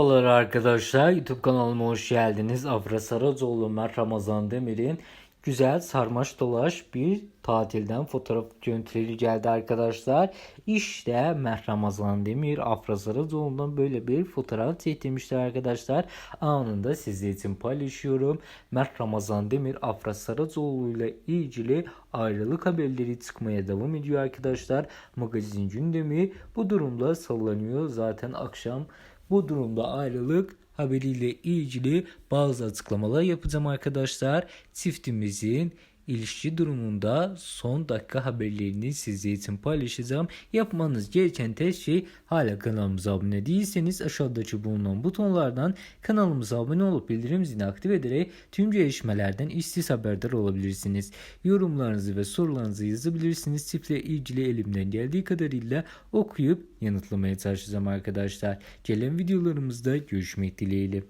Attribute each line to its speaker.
Speaker 1: Merhabalar arkadaşlar YouTube kanalıma hoş geldiniz. Afra Saracoğlu Mert Ramazan Demir'in güzel sarmaş dolaş bir tatilden fotoğraf görüntüleri geldi arkadaşlar. İşte Mert Ramazan Demir Afra Saracoğlu'ndan böyle bir fotoğraf çektirmişler arkadaşlar. Anında sizler için paylaşıyorum. Mert Ramazan Demir Afra Saracoğlu ile ilgili ayrılık haberleri çıkmaya devam ediyor arkadaşlar. Magazin gündemi bu durumda sallanıyor. Zaten akşam bu durumda ayrılık haberiyle ilgili bazı açıklamalar yapacağım arkadaşlar. Çiftimizin ilişki durumunda son dakika haberlerini sizler için paylaşacağım. Yapmanız gereken tek şey hala kanalımıza abone değilseniz aşağıdaki bulunan butonlardan kanalımıza abone olup bildirim zilini aktif ederek tüm gelişmelerden işsiz haberdar olabilirsiniz. Yorumlarınızı ve sorularınızı yazabilirsiniz. Çiftle ilgili elimden geldiği kadarıyla okuyup yanıtlamaya çalışacağım arkadaşlar. Gelen videolarımızda görüşmek dileğiyle.